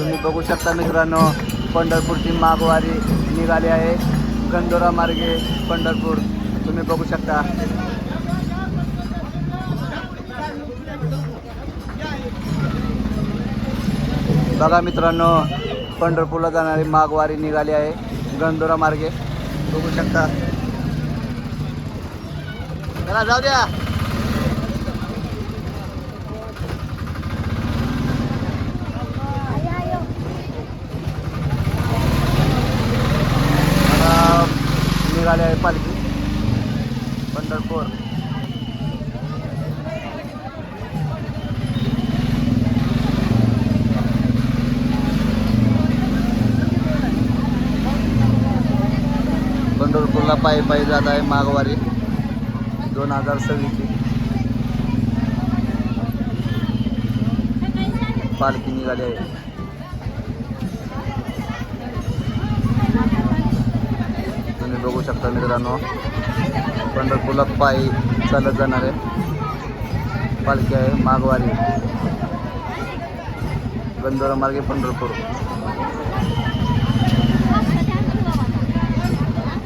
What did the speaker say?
तुम्ही बघू शकता मित्रांनो पंढरपूरची मागवारी निघाली आहे. गंदोरा मार्गे पंढरपूर. तुम्ही बघू शकता. बघा मित्रांनो पंढरपूरला जाणारी मागवारी निघाली आहे. गंदोरा मार्गे. बघू शकता. चला जाऊ द्या. निघाली आहे पालखी. पंढरपूर. पंढरपूरला पायी पायी जात आहे मागवारी. दोन हजार सव्वीसची. पालखी निघाली आहे. बघू शकता मित्रांनो. पंढरपूरला पायी चालत जाणार आहे. पालखी आहे माघवारी गंधोरा मार्गे पंढरपूर.